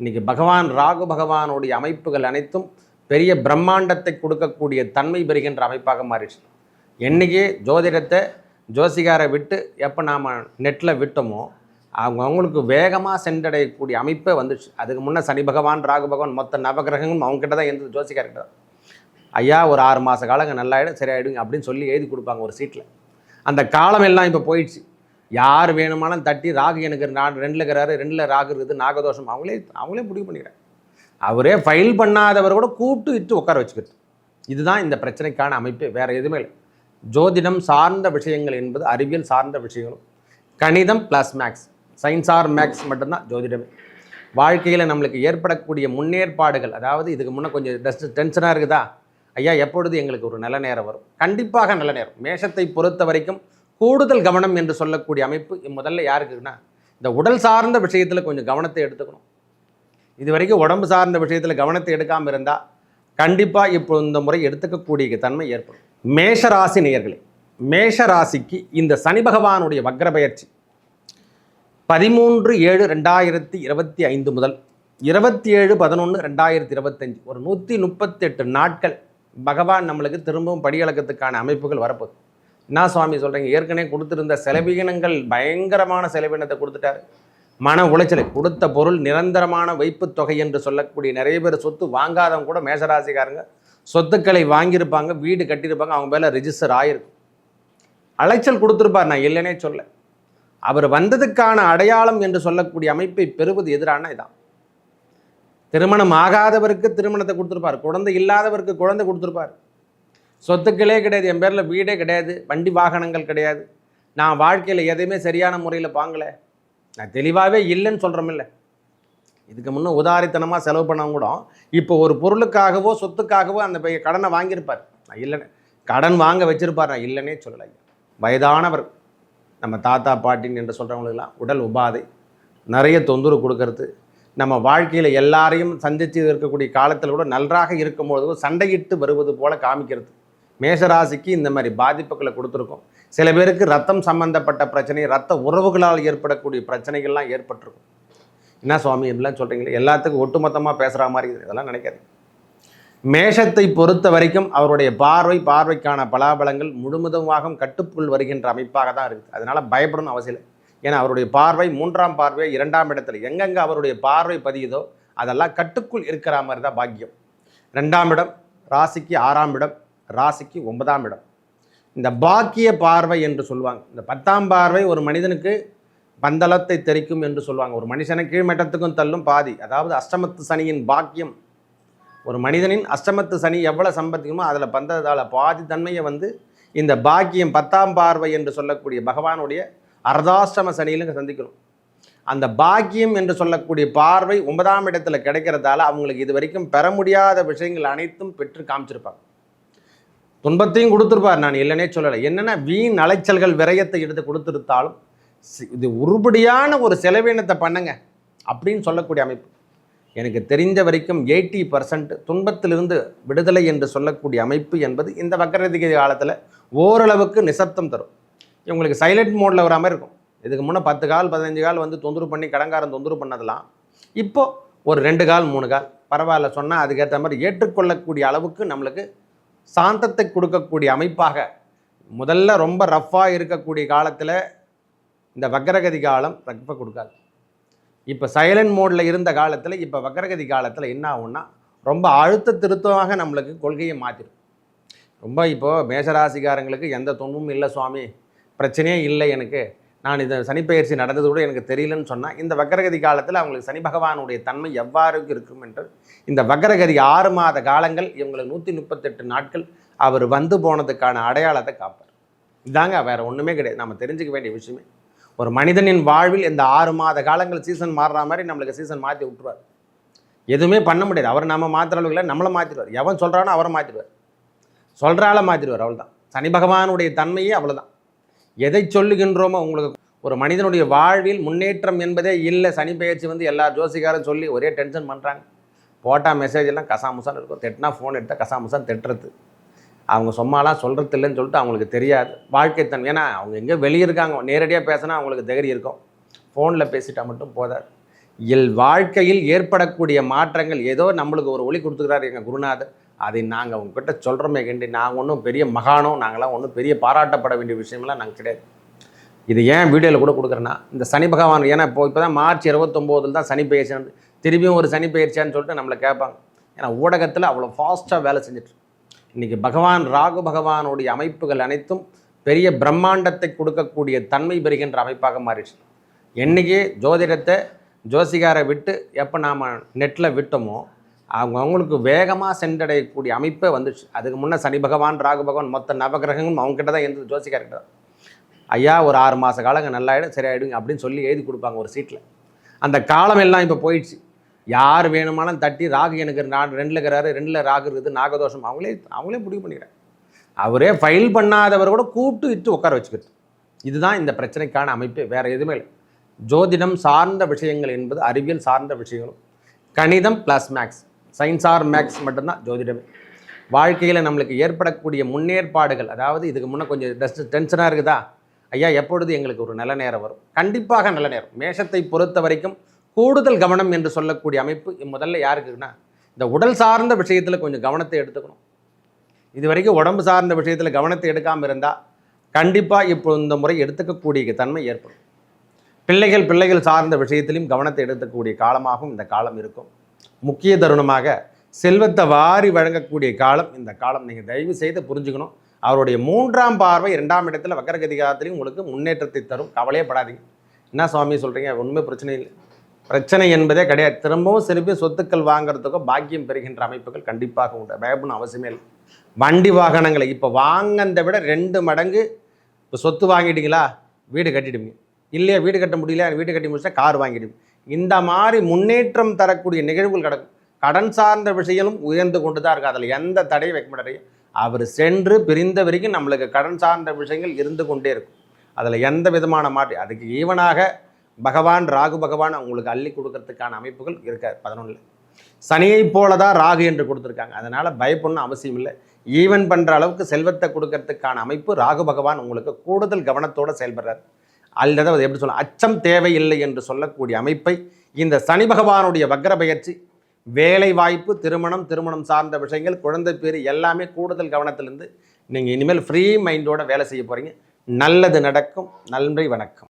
இன்னைக்கு பகவான் ராகு பகவானுடைய அமைப்புகள் அனைத்தும் பெரிய பிரம்மாண்டத்தை கொடுக்கக்கூடிய தன்மை பெறுகின்ற அமைப்பாக மாறிடுச்சு. என்றைக்கே ஜோதிடத்தை ஜோசிகாரை விட்டு எப்போ நாம் நெட்டில் விட்டோமோ அவங்க அவங்களுக்கு வேகமாக சென்றடையக்கூடிய அமைப்பே வந்துச்சு அதுக்கு முன்னே சனி பகவான் ராகு பகவான் மொத்த நவகிரகங்களும் அவங்ககிட்ட தான் இருந்தது ஜோசிகார் கிட்ட ஐயா ஒரு ஆறு மாத காலங்க நல்லாயிடும் சரியாயிடுங்க அப்படின்னு சொல்லி எழுதி கொடுப்பாங்க ஒரு சீட்டில் அந்த காலம் எல்லாம் இப்போ போயிடுச்சு. யார் வேணுமானாலும் தட்டி ராகு எனக்கு நான் ரெண்டில் இருக்கிறாரு ரெண்டில் ராகு இருக்குது நாகதோஷம். அவங்களே அவங்களே முடிவு பண்ணிடுறேன் அவரே ஃபைல் பண்ணாதவர் கூட கூப்பிட்டு இட்டு உட்கார வச்சுக்கிறது. இதுதான் இந்த பிரச்சனைக்கான அமைப்பு வேறு எதுவுமே இல்லை. ஜோதிடம் சார்ந்த விஷயங்கள் என்பது அறிவியல் சார்ந்த விஷயங்களும். கணிதம் plus maths science are maths மட்டும்தான் ஜோதிடமே. வாழ்க்கையில் நம்மளுக்கு ஏற்படக்கூடிய முன்னேற்பாடுகள் அதாவது இதுக்கு முன்னே கொஞ்சம் டஸ்ட் டென்ஷனாக இருக்குதா? ஐயா எப்பொழுது எங்களுக்கு ஒரு நல்ல நேரம் வரும்? கண்டிப்பாக நல்ல நேரம். மேஷத்தை பொறுத்த வரைக்கும் கூடுதல் கவனம் என்று சொல்லக்கூடிய அமைப்பு முதல்ல யாருக்குன்னா இந்த உடல் சார்ந்த விஷயத்தில் கொஞ்சம் கவனத்தை எடுத்துக்கணும். இது வரைக்கும் உடம்பு சார்ந்த விஷயத்தில் கவனத்தை எடுக்காமல் இருந்தால் கண்டிப்பாக இப்போ இந்த முறை எடுத்துக்கக்கூடிய தன்மை ஏற்படும். மேஷராசி நேயர்களே மேஷராசிக்கு இந்த சனி பகவானுடைய வக்ர பயிற்சி பதிமூன்று ஏழு ரெண்டாயிரத்தி இருபத்தி ஐந்து முதல் இருபத்தி ஏழு பதினொன்று ரெண்டாயிரத்தி இருபத்தஞ்சு ஒரு நூற்றி முப்பத்தெட்டு நாட்கள் பகவான் நம்மளுக்கு திரும்பவும் படியளக்கத்துக்கான அமைப்புகள் வரப்போகுது. என்ன சுவாமி சொல்கிறீங்க ஏற்கனவே கொடுத்துருந்த செலவீனங்கள் பயங்கரமான செலவினத்தை கொடுத்துட்டாரு. மன உளைச்சலை கொடுத்த பொருள் நிரந்தரமான வைப்பு தொகை என்று சொல்லக்கூடிய நிறைய பேர் சொத்து வாங்காதவங்க கூட மேசராசிக்காரங்க சொத்துக்களை வாங்கியிருப்பாங்க வீடு கட்டியிருப்பாங்க அவங்க மேலே ரிஜிஸ்டர் ஆகிருக்கும் அலைச்சல் கொடுத்துருப்பார் நான் இல்லைனே சொல்ல. அவர் வந்ததுக்கான அடையாளம் என்று சொல்லக்கூடிய அமைப்பை பெறுவது எதிரான இதான். திருமணம் ஆகாதவருக்கு திருமணத்தை கொடுத்துருப்பார் குழந்தை இல்லாதவருக்கு குழந்தை கொடுத்துருப்பார். சொத்துக்களே கிடையாது என் பேரில் வீடே கிடையாது வண்டி வாகனங்கள் கிடையாது. நான் வாழ்க்கையில் எதையுமே சரியான முறையில் வாங்கலை. நான் தெளிவாகவே இல்லைன்னு சொல்கிறோமில்ல இதுக்கு முன்னே உதாரித்தனமாக செலவு பண்ணவங்க கூட இப்போ ஒரு பொருளுக்காகவோ சொத்துக்காகவோ அந்த பைய கடனை வாங்கியிருப்பார். நான் இல்லைன்னு கடன் வாங்க வச்சிருப்பார் நான் இல்லைன்னே சொல்லலை வயதானவர். நம்ம தாத்தா பாட்டின்னு என்று சொல்கிறவங்களுக்கெல்லாம் உடல் உபாதை நிறைய தொந்தரவு கொடுக்கறது. நம்ம வாழ்க்கையில் எல்லாரையும் சந்தித்து இருக்கக்கூடிய காலத்தில் கூட நன்றாக இருக்கும்போது சண்டையிட்டு வருவது போல காமிக்கிறது. மேஷராசிக்கு இந்த மாதிரி பாதிப்புகளை கொடுத்துருக்கோம். சில பேருக்கு ரத்தம் சம்பந்தப்பட்ட பிரச்சனை ரத்த உறவுகளால் ஏற்படக்கூடிய பிரச்சனைகள்லாம் ஏற்பட்டிருக்கும். என்ன சுவாமி இப்படிலாம் சொல்கிறீங்களே எல்லாத்துக்கும் ஒட்டுமொத்தமாக பேசுகிற மாதிரி இதெல்லாம் நினைக்காது மேஷத்தை பொறுத்த வரைக்கும் அவருடைய பார்வை பார்வைக்கான பலாபலங்கள் முழுமுதமாக கட்டுக்குள் வருகின்ற அமைப்பாக தான் இருக்குது. அதனால் பயப்படணும் அவசியம் இல்லை. ஏன்னா அவருடைய பார்வை மூன்றாம் பார்வை இரண்டாம் இடத்துல எங்கெங்கே அவருடைய பார்வை பதியுதோ அதெல்லாம் கட்டுக்குள் இருக்கிற மாதிரி தான் பாக்கியம். ரெண்டாம் இடம் ராசிக்கு ஆறாம் இடம் ராசிக்கு ஒன்பதாம் இடம். இந்த பாக்கிய பார்வை என்று சொல்லுவாங்க. இந்த பத்தாம் பார்வை ஒரு மனிதனுக்கு பந்தளத்தை தெரிக்கும் என்று சொல்லுவாங்க. ஒரு மனுஷனை கீழ்மட்டத்துக்கும் தள்ளும் பாதி. அதாவது அஷ்டமத்து சனியின் பாக்கியம். ஒரு மனிதனின் அஷ்டமத்து சனி எவ்வளோ சம்பத்திக்குமோ அதில் பந்ததால் பாதி தன்மையை வந்து இந்த பாக்கியம் பத்தாம் பார்வை என்று சொல்லக்கூடிய பகவானுடைய அர்தாஷ்டம சனியிலும் சந்திக்கணும் அந்த பாக்கியம் என்று சொல்லக்கூடிய பார்வை ஒன்பதாம் இடத்துல கிடைக்கிறதால அவங்களுக்கு இது வரைக்கும் பெற முடியாத விஷயங்கள் அனைத்தும் பெற்று காமிச்சிருப்பாங்க. துன்பத்தையும் கொடுத்துருப்பார். நான் இல்லைனே சொல்லலை. என்னென்ன வீண் அலைச்சல்கள் விரயத்தை எடுத்து கொடுத்துருத்தாலும் சி- இது உருப்படியான ஒரு செலவினத்தை பண்ணுங்க அப்படின்னு சொல்லக்கூடிய அமைப்பு. எனக்கு தெரிஞ்ச வரைக்கும் எயிட்டி பர்சன்ட் துன்பத்திலிருந்து விடுதலை என்று சொல்லக்கூடிய அமைப்பு என்பது இந்த வக்கரதிக காலத்தில் ஓரளவுக்கு நிசப்தம் தரும். இவங்களுக்கு சைலண்ட் மோடில் வர மாதிரி இருக்கும். இதுக்கு முன்னே பத்து கால் பதினஞ்சு கால் வந்து தொந்தரவு பண்ணி கடங்காரம் தொந்தரவு பண்ணதெல்லாம் இப்போது ஒரு ரெண்டு கால் மூணு கால். பரவாயில்ல சொன்னால் அதுக்கேற்ற மாதிரி ஏற்றுக்கொள்ளக்கூடிய அளவுக்கு நம்மளுக்கு சாந்தத்தை கொடுக்கக்கூடிய அமைப்பாக முதல்ல ரொம்ப ரஃப்பாக இருக்கக்கூடிய காலத்தில் இந்த வக்கரகதி காலம் ரப்பை கொடுக்காது. இப்போ சைலண்ட் மோடில் இருந்த காலத்தில் இப்போ வக்கரகதி காலத்தில் என்ன ஆகும்னா ரொம்ப அழுத்த திருத்தமாக நம்மளுக்கு கொள்கையை மாற்றிடும் ரொம்ப இப்போது மேஷராசிக்காரங்களுக்கு எந்த தொன்பும் இல்லை சுவாமி. பிரச்சனையே இல்லை எனக்கு. நான் இந்த சனிப்பெயர்ச்சி நடந்தது கூட எனக்கு தெரியலன்னு சொன்னால் இந்த வக்கரகதி காலத்தில் அவங்களுக்கு சனி பகவானுடைய தன்மை எவ்வாறு இருக்கும் என்று இந்த வக்கரகதி ஆறு மாத காலங்கள் இவங்களுக்கு நூற்றி முப்பத்தெட்டு நாட்கள் அவர் வந்து போனதுக்கான அடையாளத்தை காப்பார். இதாங்க வேறு ஒன்றுமே கிடையாது. நம்ம தெரிஞ்சுக்க வேண்டிய விஷயமே. ஒரு மனிதனின் வாழ்வில் இந்த ஆறு மாத காலங்கள் சீசன் மாறுற மாதிரி நம்மளுக்கு சீசன் மாற்றி விட்டுருவார். எதுவுமே பண்ண முடியாது. அவர் நம்ம மாற்றுற அளவுக்கு இல்லை நம்மளை மாற்றிடுவார் எவன் சொல்கிறானோ அவரை மாற்றிடுவார் சொல்கிறால மாற்றிடுவார் அவ்வளோதான் சனி பகவானுடைய தன்மையே அவ்வளோதான் எதை சொல்லுகின்றோமோ உங்களுக்கு ஒரு மனிதனுடைய வாழ்வில் முன்னேற்றம் என்பதே இல்லை. சனி பெயர்ச்சி வந்து எல்லா ஜோசிக்காரும் சொல்லி ஒரே டென்ஷன் பண்ணுறாங்க போட்டால் மெசேஜ் எல்லாம் கசாமுசான்னு இருக்கும். தெட்டினா ஃபோன் எடுத்தால் கசாமுசான்னு திட்டுறது. அவங்க சும்மாலாம் சொல்கிறது இல்லைன்னு சொல்லிட்டு அவங்களுக்கு தெரியாது. வாழ்க்கை தன் ஏன்னா அவங்க எங்கே வெளியே இருக்காங்க. நேரடியாக பேசினா அவங்களுக்கு தைரியம் இருக்கும். ஃபோனில் பேசிட்டால் மட்டும் போதாது. இல் வாழ்க்கையில் ஏற்படக்கூடிய மாற்றங்கள் ஏதோ நம்மளுக்கு ஒரு ஒளி கொடுத்துக்கிறார் எங்கள் குருநாதர். அதை நாங்கள் உங்ககிட்ட சொல்கிறோமே கண்டி நாங்கள் ஒன்றும் பெரிய மகானோ நாங்களாம் ஒன்றும் பெரிய பாராட்டப்பட வேண்டிய விஷயமெல்லாம் நாங்கள் கிடையாது. இது ஏன் வீடியோவில் கூட கொடுக்குறேன்னா இந்த சனி பகவான் ஏன்னா இப்போ இப்போ தான் மார்ச் இருபத்தொம்போதில் தான் சனி பயிற்சி திரும்பியும் ஒரு சனி பயிற்சியான்னு சொல்லிட்டு நம்மளை கேட்பாங்க. ஏன்னா ஊடகத்தில் அவ்வளோ ஃபாஸ்ட்டாக வேலை செஞ்சுட்டு இன்றைக்கி பகவான் ராகு பகவானுடைய அமைப்புகள் அனைத்தும் பெரிய பிரம்மாண்டத்தை கொடுக்கக்கூடிய தன்மை பெறுகின்ற அமைப்பாக மாறிடுச்சு. என்றைக்கு ஜோதிடத்தை ஜோசிகாரை விட்டு எப்போ நாம் நெட்டில் விட்டோமோ அவங்க அவங்களுக்கு வேகமாக சென்றடையக்கூடிய அமைப்பே வந்துச்சு. அதுக்கு முன்னே சனி பகவான் ராகு பகவான் மொத்த நவகிரகங்களும் அவங்ககிட்ட தான் இருந்தது ஜோசிகார்கிட்ட தான். ஐயா ஒரு ஆறு மாத காலங்க நல்லாயிடும் சரியாயிடுங்க அப்படின்னு சொல்லி எழுதி கொடுப்பாங்க ஒரு சீட்டில் அந்த காலம் எல்லாம் இப்போ போயிடுச்சு. யார் வேணுமானாலும் தட்டி ராகு எனக்கு நான் ரெண்டில் இருக்கிறாரு ரெண்டில் ராகு இருக்குது நாகதோஷம் அவங்களே அவங்களே முடிவு பண்ணிடுறாங்க. அவரே ஃபைல் பண்ணாதவர் கூட கூப்பிட்டு இட்டு உட்கார வச்சுக்கிறது. இதுதான் இந்த பிரச்சனைக்கான அமைப்பு வேறு எதுவுமே இல்லை. ஜோதிடம் சார்ந்த விஷயங்கள் என்பது அறிவியல் சார்ந்த விஷயங்களும். கணிதம் plus maths science are maths மட்டும்தான் ஜோதிடமே. வாழ்க்கையில் நம்மளுக்கு ஏற்படக்கூடிய முன்னேற்பாடுகள் அதாவது இதுக்கு முன்னே கொஞ்சம் டஸ்ட் டென்ஷனாக இருக்குதா? ஐயா எப்பொழுது எங்களுக்கு ஒரு நல்ல நேரம் வரும்? கண்டிப்பாக நல்ல நேரம். மேஷத்தை பொறுத்த வரைக்கும் கூடுதல் கவனம் என்று சொல்லக்கூடிய அமைப்பு முதல்ல யாருக்குன்னா இந்த உடல் சார்ந்த விஷயத்தில் கொஞ்சம் கவனத்தை எடுத்துக்கணும். இது வரைக்கும் உடம்பு சார்ந்த விஷயத்தில் கவனத்தை எடுக்காமல் இருந்தால் கண்டிப்பாக இப்போ இந்த முறை எடுத்துக்கக்கூடிய தன்மை ஏற்படும். பிள்ளைகள் பிள்ளைகள் சார்ந்த விஷயத்திலையும் கவனத்தை எடுத்துக்கக்கூடிய காலமாகவும் இந்த காலம் இருக்கும். முக்கிய தருணமாக செல்வத்தை வாரி வழங்கக்கூடிய காலம் இந்த காலம். நீங்கள் தயவு செய்து புரிஞ்சுக்கணும். அவருடைய மூன்றாம் பார்வை இரண்டாம் இடத்துல வக்கரகதிகாரத்திலையும் உங்களுக்கு முன்னேற்றத்தை தரும். கவலையே படாதீங்க. என்ன சுவாமி சொல்கிறீங்க ஒன்றுமே பிரச்சனை இல்லை. பிரச்சனை என்பதே கிடையாது. திரும்பவும் சிறப்பி சொத்துக்கள் வாங்குறதுக்கோ பாக்கியம் பெறுகின்ற அமைப்புகள் கண்டிப்பாக உண்டு. பயப்படணும் அவசியமே இல்லை. வண்டி வாகனங்களை இப்போ வாங்கினதை விட ரெண்டு மடங்கு இப்போ சொத்து வாங்கிட்டீங்களா? வீடு கட்டிடுவீங்க. இல்லையா வீடு கட்ட முடியல வீடு கட்டி முடிச்சா கார் வாங்கிடும் இந்த மாதிரி முன்னேற்றம் தரக்கூடிய நிகழ்வுகள் கிடக்கும் கடன் சார்ந்த விஷயங்களும் உயர்ந்து கொண்டு தான் இருக்குது அதில் எந்த தடையும் வைக்க மாட்டேன் அவர் சென்று பிரிந்த வரைக்கும் நம்மளுக்கு கடன் சார்ந்த விஷயங்கள் இருந்து கொண்டே இருக்கும். அதில் எந்த விதமான மாற்றி அதுக்கு ஈவனாக பகவான் ராகு பகவான் உங்களுக்கு அள்ளி கொடுக்கறதுக்கான அமைப்புகள் இருக்காது. பதினொன்றில் சனியை போல தான் ராகு என்று கொடுத்துருக்காங்க. அதனால் பயப்படணும் அவசியம் இல்லை. ஈவன் பண்ணுற அளவுக்கு செல்வத்தை கொடுக்கறதுக்கான அமைப்பு ராகு பகவான் உங்களுக்கு கூடுதல் கவனத்தோடு செயல்படுறார். அல்லது அது எப்படி சொல்ல அச்சம் தேவையில்லை என்று சொல்லக்கூடிய அமைப்பை இந்த சனி பகவானுடைய வக்ர பயிற்சி வேலை வாய்ப்பு திருமணம் திருமணம் சார்ந்த விஷயங்கள் குழந்தை பேர் எல்லாமே கூடுதல் கவனத்திலிருந்து நீங்கள் இனிமேல் ஃப்ரீ மைண்டோட வேலை செய்ய போகிறீங்க நல்லது நடக்கும் நன்றி வணக்கம்.